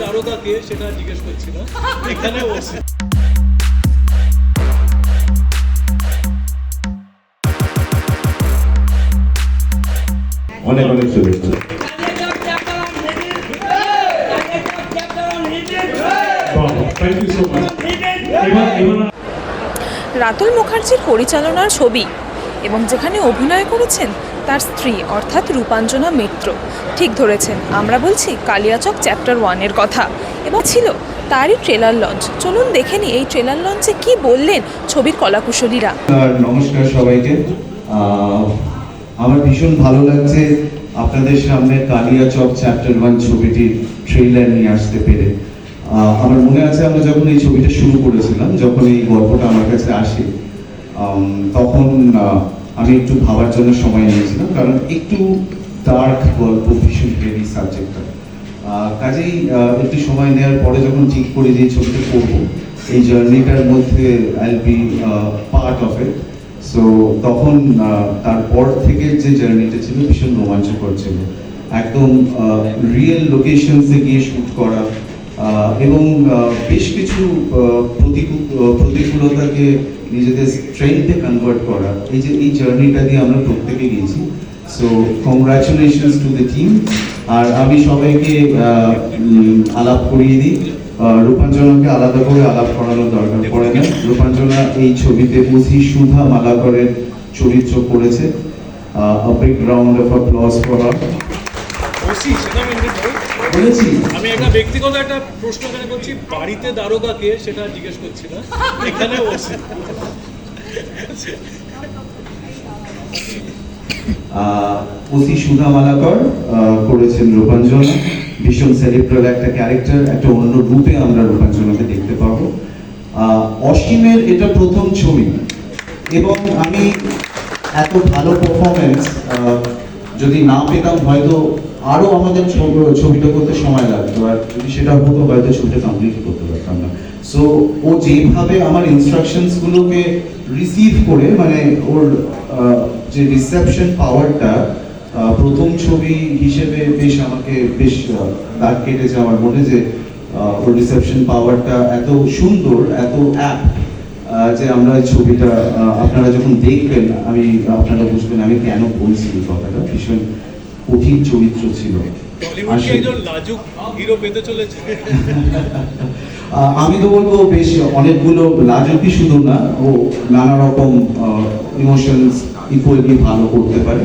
দারোগা কে সেটা জিজ্ঞেস করছিল এখানে বসে। অনেক অনেক শুভেচ্ছা। রাতুল মুখার্জির পরিচালনার ছবি এবং যেখানে অভিনয় করেছেন, তার স্ত্রী, অর্থাৎ রূপাঞ্জনা মিত্র। ঠিক ধরেছেন, আমরা বলছি কালিয়াচক চ্যাপ্টার ওয়ানের কথা। এবং ছিল তারই ট্রেলার লঞ্চ চলুন দেখে নিই, এই ট্রেলার লঞ্চে কি বললেন ছবির কলাকুশলীরা। নমস্কার সবাইকে। আমার ভীষণ ভালো লাগছে আপনাদের সামনে কালিয়াচক চ্যাপ্টার ওয়ান ছবিটির ট্রেলার নিয়ে আসতে পেরে। আমার মনে আছে আমরা যখন এই ছবিটা শুরু করেছিলাম, যখন এই গল্পটা আমার কাছে আসে তখন আমি একটু ভাবার জন্য সময় নিয়েছিলাম, কারণ একটু ডার্ক গল্প, ভীষণ হেভি সাবজেক্টটা কাজেই একটু সময় নেওয়ার পরে যখন ঠিক করে যে ছবিটা করব, এই জার্নিটার মধ্যে I be part of it so তখন তারপর থেকে যে জার্নিটা ছিল ভীষণ রোমাঞ্চকর ছিল। একদম রিয়েল লোকেশনসে গিয়ে শুট করা এবং বেশ কিছু প্রতিকূলতাকে নিজেদের স্ট্রেংথে কনভার্ট করা, এই যে, এই জার্নিটা দিয়ে আমরা প্রত্যেকে গিয়েছি। So congratulations to the team আর আমি সবাইকে আলাপ করিয়ে দিই। রূপাঞ্জনাকে আলাদা করে আলাপ করানোর দরকার পড়ে না। রূপাঞ্জনা এই ছবিতে পুঁথি সুধা মালাকরের চরিত্র করেছে। A big of applause for her বসি সেটা বলেছি। আমি একটা ব্যক্তিগত একটা প্রশ্ন এখানে করছি বাড়িতে দারোগা কে? সেটা জিজ্ঞেস করছিল এখানে বসে পুঁথি সুধা মালাকর করেছেন রূপাঞ্জনা। ভীষণ সেলিব্রাল একটা ক্যারেক্টার একটা অন্য রূপে আমরা রূপাঞ্জনাকে দেখতে পাবো। আহ, অসীমের এটা প্রথম ছবি। এবং আমি এত ভালো পারফরমেন্স যদি না পেতাম হয়তো আরও আমাদের ছবি- ছবিটা করতে সময় লাগতো। আর যদি সেটা হতো, হয়তো ছবিটা কমপ্লিট করতে পারতাম না। সো ও যেভাবে আমার ইনস্ট্রাকশনস গুলোকে রিসিভ করে মানে ওর যে রিসেপশন পাওয়ারটা প্রথম ছবি হিসেবে বেশ আমাকে বেশ দাগ কেটেছে আমার মনে যে ওর রিসেপশন পাওয়ারটা এত সুন্দর, এত অ্যাপ যে আমরা ছবিটা আপনারা যখন দেখবেন, আমি, আপনারা বুঝবেন আমি কেন বলছি কথাটা। ভীষণ কঠিন চরিত্র ছিল। আমি তো বলব বেশ অনেকগুলো লাজুকি শুধু না ও নানা রকম ইমোশনস ইকুয়ালি ভালো করতে পারে।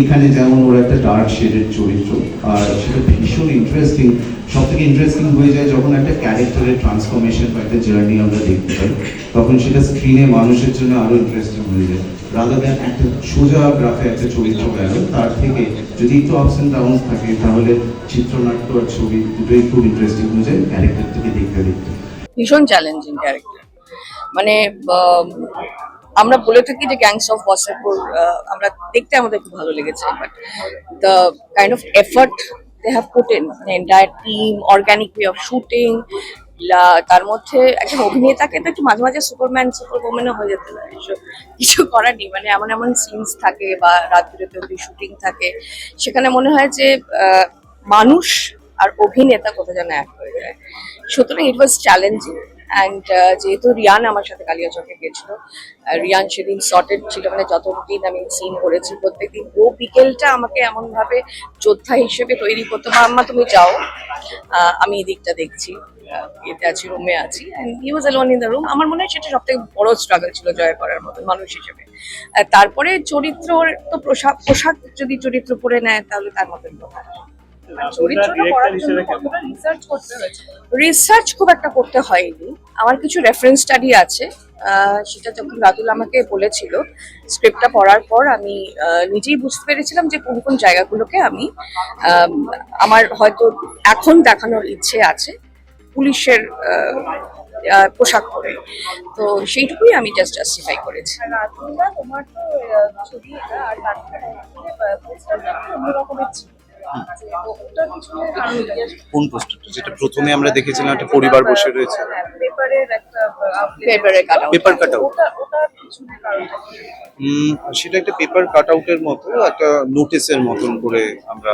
এখানে যেমন ওর একটা ডার্ক শেডের চরিত্র আর সেটা ভীষণ ইন্টারেস্টিং সব থেকে ইন্টারেস্টিং হয়ে যায় যখন একটা ক্যারেক্টারের ট্রান্সফরমেশন বা একটা জার্নি আমরা দেখতে পাই তখন সেটা স্ক্রিনে মানুষের জন্য আরও ইন্টারেস্টিং হয়ে যায়। ভীষণ চ্যালেঞ্জিং ক্যারেক্টার মানে আম, আমরা বলে থাকি যে গ্যাংস অফ ওয়াসেপুর আমরা দেখতে আমাদের খুব ভালো লেগেছে but the kind of effort they have put in entire team organic way of shooting তার মধ্যে একজন অভিনেতাকে তো একটু মাঝে মাঝে সুপারম্যান সুপার ওমেনও হয়ে যেতে পারে। কিছু করার নেই। মানে এমন এমন সিনস থাকে বা রাত বিরতি অব্দি শুটিং থাকে, সেখানে মনে হয় যে মানুষ আর অভিনেতা কোথাও যেন এক হয়ে যায়। সুতরাং ইট ওয়াজ চ্যালেঞ্জিং অ্যান্ড যেহেতু রিয়ান আমার সাথে কালিয়াচকে গেছিল রিয়ান সেদিন শর্টেড ছিল মানে যতদিন আমি সিন করেছি, প্রত্যেকদিন ও বিকেলটা আমাকে এমন ভাবে যোদ্ধা হিসেবে তৈরি করতো, মা, আম্মা, তুমি যাও। আমি এই দিকটা দেখছি। এতে আছি রুমে আছি and I was alone in the room আমার মনে হয় সেটা সব থেকে বড় স্ট্রাগল ছিল জয় করার মতো মানুষ হিসেবে। তারপরে চরিত্রর তো পোশাক পোশাক যদি চরিত্র পরে নেয় তাহলে তার মতো চরিত্রটা করার জন্য কতটা রিসার্চ খুব একটা করতে হয়নি। আমার কিছু রেফারেন্স স্টাডি আছে সেটা যখন রাতুল আমাকে বলেছিল স্ক্রিপ্টটা পড়ার পর আমি নিজেই বুঝতে পেরেছিলাম যে কোন কোন জায়গাগুলোকে আম, আমার হয়তো এখন দেখানোর ইচ্ছে আছে। পুলিশের আহ, আহ, পোশাক পরে। তো সেইটুকুই আমি জাস্ট জাস্টিফাই করেছি। কারণ কোন পোস্টারটা যেটা প্রথমে আমরা দেখেছিলাম একটা পরিবার বসে রয়েছে। পেপারের একটা পেপারে কাটা আউট? সেটা একটা পেপার কাট আউটের মতো একটা নোটিসের মতন করে আমরা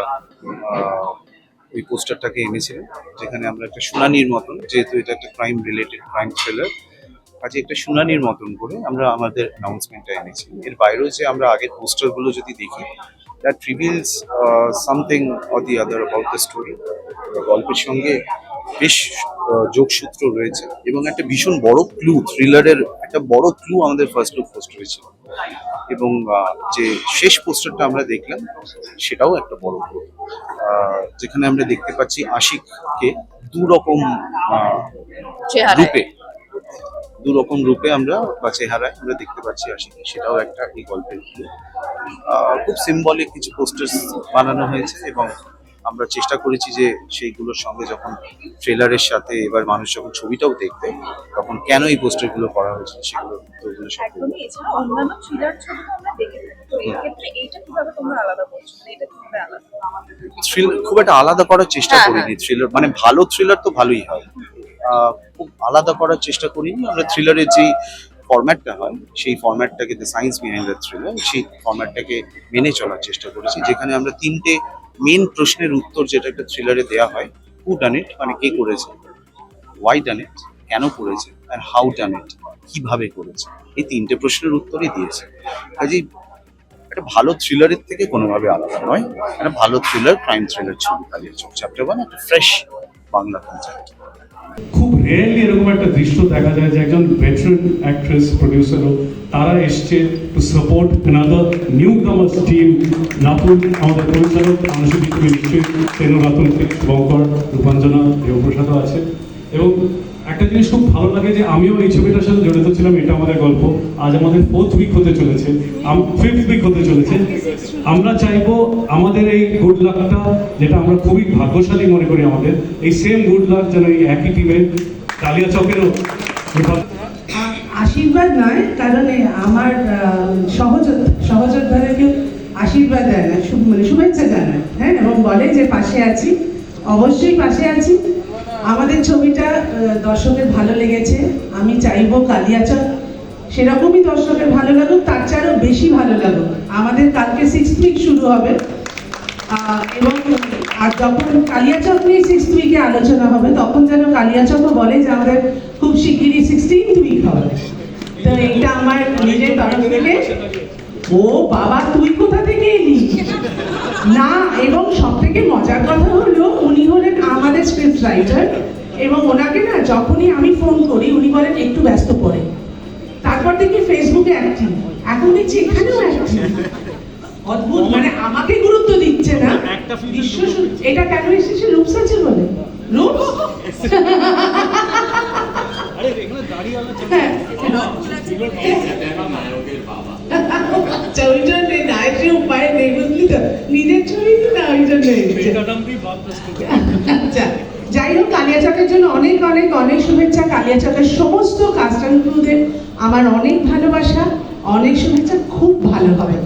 ওই পোস্টারটাকে এনেছিলেন যেখানে আমরা একটা শুনানির মতন যেহেতু এটা একটা ক্রাইম রিলেটেড ক্রাইম থ্রিলার কাজে একটা শুনানির মতন করে আমরা আমাদের অ্যানাউন্সমেন্টটা এনেছি। এর বাইরেও যে আমরা আগের পোস্টারগুলো যদি দেখি that reveals something or the other about the story গল্পের সঙ্গে বেশ আহ, যোগসূত্র রয়েছে এবং একটা ভীষণ বড় ক্লু থ্রিলারের একটা বড় ক্লু আমাদের ফার্স্ট লুক পোস্টারে ছিল এবং যে শেষ পোস্টারটা আমরা দেখলাম সেটাও একটা বড় গ্রুপ যেখানে আমরা দেখতে পাচ্ছি আশিককে দু রকম রূপে দু রকম রূপে আমরা বা চেহারায় আমরা দেখতে পাচ্ছি আশিকি সেটাও একটা এই গল্পের খুব সিম্বলিক কিছু পোস্টার বানানো হয়েছে এবং আমরা চেষ্টা করেছি যে সেইগুলোর সঙ্গে যখন ট্রেলারের সাথে এবার মানুষ যখন ছবিটাও দেখবে তখন কেন এই পোস্টারগুলো করা হয়েছে সেগুলো উত্তরগুলো থ্রিলার মানে খুব একটা আলাদা করার চেষ্টা হ্যাঁ, করিনি। থ্রিলার মানে ভালো থ্রিলার তো ভালোই হয়। খুব আলাদা করার চেষ্টা করিনি। আমরা থ্রিলারের যেই ফরম্যাটটা হয় সেই ফরম্যাটটাকে the science behind the thriller সেই ফরম্যাটটাকে মেনে চলার চেষ্টা করেছি। যেখানে আমরা তিনটে মেন প্রশ্নের উত্তর যেটা একটা থ্রিলারে দেওয়া হয় হু ডান ইট মানে কে করেছে? ওয়াই ডান ইট কেন করেছে? আর হাউ ডান ইট কীভাবে করেছে? এই তিনটে প্রশ্নের উত্তরই দিয়েছে। কাজেই একটা ভালো থ্রিলারের থেকে কোনোভাবে আলাদা নয়। একটা ভালো থ্রিলার ক্রাইম থ্রিলার ছবি কালিয়া চোখ ওয়ান একটা ফ্রেশ বাংলা কনসেপ্ট খুব রেয়ারলি এরকম একটা দৃশ্য দেখা যায় যে একজন ভেটারেন অ্যাক্ট্রেস প্রডিউসারও তারা এসছে to support another newcomers team Ratul আমাদের পরিচালক আনুষঙ্গিক নিশ্চয়ই তেনু রাতুল বঙ্কর, রূপাঞ্জনা, দেবপ্রসাদও আছে। এবং একটা জিনিস খুব ভালো লাগে যে আমিও এই ছবিটার সাথে জড়িত ছিলাম, এটা আমাদের গল্প। আজ আমাদের ফোর্থ উইক হতে চলেছে ফিফথ উইক হতে চলেছে। আমরা চাইব আমাদের এই গুড লাকটা যেটা আমরা খুবই ভাগ্যশালী মনে করি আমাদের, এই সেম গুড লাক যেন এই একই টিমের কালিয়া চকেরও আশীর্বাদ নয়, কারণ আমার সহযোদ্ধা কেউ আশীর্বাদ দেয় না মানে শুভেচ্ছা জানায় হ্যাঁ? এবং বলে যে পাশে আছি, অবশ্যই পাশে আছি। আমাদের ছবিটা দর্শকের ভালো লেগেছে। আমি চাইব কালিয়াচক সেরকমই দর্শকের ভালো লাগুক, তার চেয়ে বেশি ভালো লাগুক। আমাদের কালকে সিক্স উইক শুরু হবে। এবং আর যখন কালিয়াচক নিয়ে সিক্স উইকে আলোচনা হবে, তখন যেন কালিয়াচকও বলে যে আমাদের খুব শিগগিরই সিক্সটিন উইক হবে। তো এইটা আমার নিজের তরফ থেকে। ও বাবা, তুই থেকে এলি না এবং সব থেকে মজার কথা হলো উনি হলেন আমাদের স্ক্রিপ্ট রাইটার এবং ওনাকে না যখনই আমি ফোন করি উনি বলেন একটু ব্যস্ত পড়ে। তারপর থেকে ফেসবুকে অ্যাক্টিভ এখন দেখছি এখানেও অ্যাক্টিভ অদ্ভুত মানে আমাকে গুরুত্ব দিচ্ছে না। বিশ্ব এটা কেন এসেছে? লুপস আছে বলে। লুপস আরে এখানে নায়কে উপায় নেই বুঝলি তো? নিজের ছবি তো না ওই জন্য। আচ্ছা যাই হোক কালিয়াচকের জন্য অনেক অনেক অনেক শুভেচ্ছা। কালিয়াচকের সমস্ত কাস্টম ক্রুদের আমার অনেক ভালোবাসা অনেক শুভেচ্ছা খুব ভালো হবে।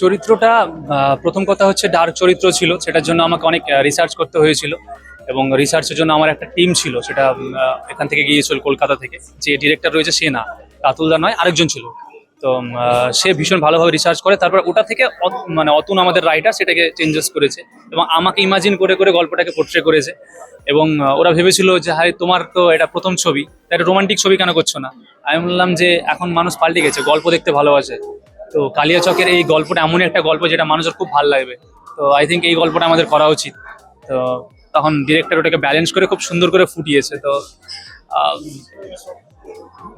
চরিত্রটা প্রথম কথা হচ্ছে ডার্ক চরিত্র ছিল, সেটার জন্য আমাকে অনেক রিসার্চ করতে হয়েছিল এবং রিসার্চের জন্য আমার একটা টিম ছিল, সেটা এখান থেকে গিয়েছিল কলকাতা থেকে। যে ডিরেক্টর রয়েছে সে না রাতুলদা নয়, আরেকজন ছিল। তো সে ভীষণ ভালোভাবে রিসার্চ করে, তারপর ওটা থেকে মানে অতুন আমাদের রাইটার সেটাকে চেঞ্জেস করেছে এবং আমাকে ইমাজিন করে করে গল্পটাকে পোর্ট্রে করেছে এবং ওরা ভেবেছিল যে হাই তোমার তো এটা প্রথম ছবি তা একটা রোমান্টিক ছবি কেন করছ না? আমি বললাম যে, এখন মানুষ পাল্টে গেছে, গল্প দেখতে ভালোবাসে। তো কালিয়াচকের এই গল্পটা এমন একটা গল্প যেটা মানুষের খুব ভালো লাগবে। তো আই থিঙ্ক এই গল্পটা আমাদের করা উচিত। তো তখন ডিরেক্টর ওটাকে ব্যালেন্স করে খুব সুন্দর করে ফুটিয়েছে। তো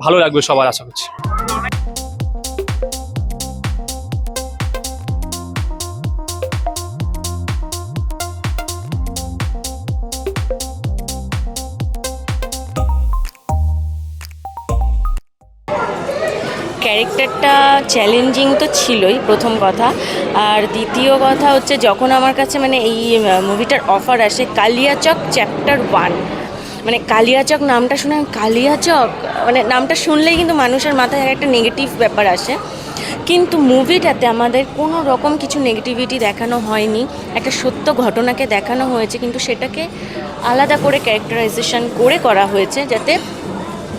ভালো লাগবে সবার, আশা করছি। ক্যারেক্টারটা চ্যালেঞ্জিং তো ছিলই, প্রথম কথা। আর দ্বিতীয় কথা হচ্ছে, যখন আমার কাছে মানে এই মুভিটার অফার আসে, কালিয়াচক চ্যাপ্টার ওয়ান মানে কালিয়াচক নামটা শুনে কালিয়াচক? মানে নামটা শুনলেই কিন্তু মানুষের মাথায় একটা নেগেটিভ ব্যাপার আসে। কিন্তু মুভিটাতে আমাদের কোনো রকম কিছু নেগেটিভিটি দেখানো হয়নি। একটা সত্য ঘটনাকে দেখানো হয়েছে, কিন্তু সেটাকে আলাদা করে ক্যারেক্টারাইজেশন করে করা হয়েছে, যাতে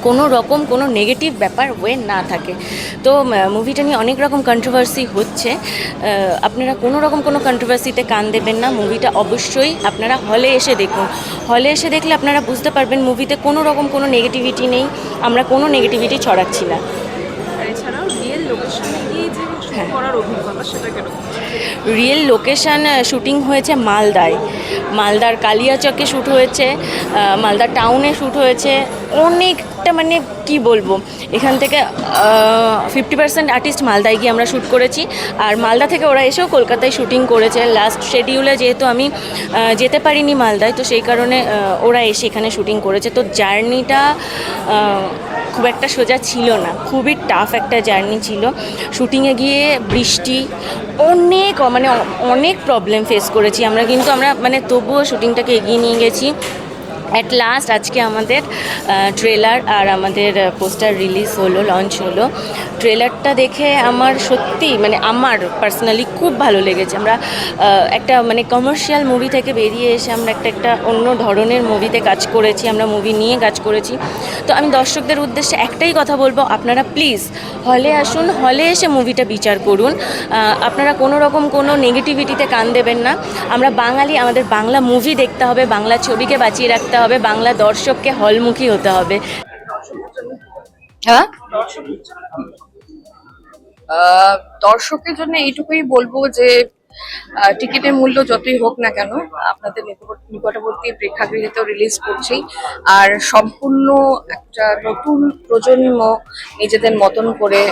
কোনো রকম কোনো নেগেটিভ ব্যাপার ওয়ে না থাকে। তো মুভিটা নিয়ে অনেক রকম কন্ট্রোভার্সি হচ্ছে। আপনারা কোনো রকম কোনো কন্ট্রোভার্সিতে কান দেবেন না। মুভিটা অবশ্যই আপনারা হলে এসে দেখুন। হলে এসে দেখলে আপনারা বুঝতে পারবেন মুভিতে কোনো রকম কোনো নেগেটিভিটি নেই। আমরা কোনো নেগেটিভিটি ছড়াচ্ছি না। করার অভিজ্ঞতা সেটা রিয়েল লোকেশন শুটিং হয়েছে মালদায়। মালদার কালিয়াচকে শ্যুট হয়েছে মালদা টাউনে শ্যুট হয়েছে। অনেকটা মানে কি বলব? এখান থেকে ফিফটি পার্সেন্ট আর্টিস্ট মালদায় গিয়ে আমরা শ্যুট করেছি। আর মালদা থেকে ওরা এসেও কলকাতায় শ্যুটিং করেছে। লাস্ট শেডিউলে যেহেতু আমি যেতে পারিনি মালদায়, তো সেই কারণে ওরা এসে এখানে শ্যুটিং করেছে। তো জার্নিটা খুব একটা সোজা ছিল না। খুবই টাফ একটা জার্নি ছিল। শ্যুটিংয়ে গিয়ে বৃষ্টি, অনেক মানে অনেক প্রবলেম ফেস করেছি। আমরা কিন্তু, আমরা মানে তবুও শ্যুটিংটাকে এগিয়ে নিয়ে গেছি। অ্যাট লাস্ট আজকে আমাদের ট্রেলার আর আমাদের পোস্টার রিলিজ হলো লঞ্চ হলো। ট্রেলারটা দেখে আমার সত্যি মানে আমার পার্সোনালি খুব ভালো লেগেছে। আমরা একটা মানে কমার্শিয়াল মুভি থেকে বেরিয়ে এসে আমরা একটা একটা অন্য ধরনের মুভিতে কাজ করেছি, আমরা মুভি নিয়ে কাজ করেছি। তো আমি দর্শকদের উদ্দেশ্যে একটাই কথা বলব, আপনারা প্লিজ হলে আসুন হলে এসে মুভিটা বিচার করুন। আপনারা কোনো রকম কোনো নেগেটিভিটিতে কান দেবেন না। আমরা বাঙালি, আমাদের বাংলা মুভি দেখতে হবে, বাংলা ছবিকে বাঁচিয়ে রাখতে হবে, বাংলা দর্শককে হলমুখী হতে হবে। হ্যাঁ? দর্শকের জন্য এইটুকুই বলব যে টিকিটের মূল্য যতই হোক না কেন, আপনাদের নিকট- নিকটবর্তী প্রেক্ষাগৃহেতেও রিলিজ করছি আর সম্পূর্ণ একটা নতুন প্রজন্ম নিজেদের মতন করে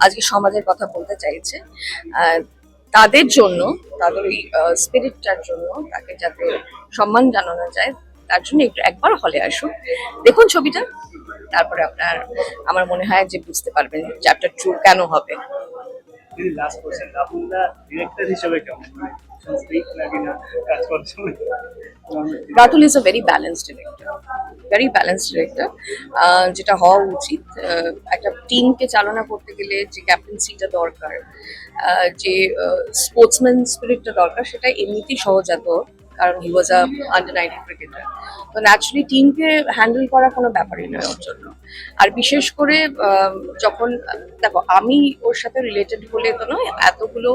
আজকে সমাজের কথা বলতে চাইছে। তাদের জন্য, তাদের ওই স্পিরিটটার জন্য তাকে যাতে সম্মান জানানো যায় তার জন্য একটু একবার হলে আসুন। দেখুন ছবিটা তারপরে আপনার আমার মনে হয় যে বুঝতে পারবেন চ্যাপ্টার টু কেন হবে। Ratul is a very balanced director very balanced director যেটা হওয়া উচিত। একটা টিমকে চালনা করতে গেলে যে ক্যাপ্টেন্সিটা দরকার যে স্পোর্টসম্যান স্পিরিটটা দরকার সেটা এমনিতেই সহজাত কারণ he was a under nineteen cricketer তো ন্যাচুরালি টিমকে হ্যান্ডেল করা কোনো ব্যাপারই নয় ওর জন্য। আর বিশেষ করে যখন, দেখো, আমি ওর সাথে রিলেটেড বলে তো নয়, এতগুলো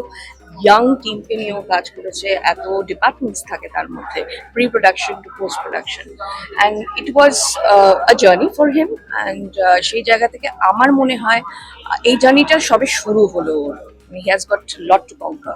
ইয়াং টিমকে নিয়েও কাজ করেছে, এত ডিপার্টমেন্টস থাকে তার মধ্যে pre production to post production and it was a journey for him and সেই জায়গা থেকে আমার মনে হয় এই জার্নিটা সবে শুরু হলো। He has got lot to conquer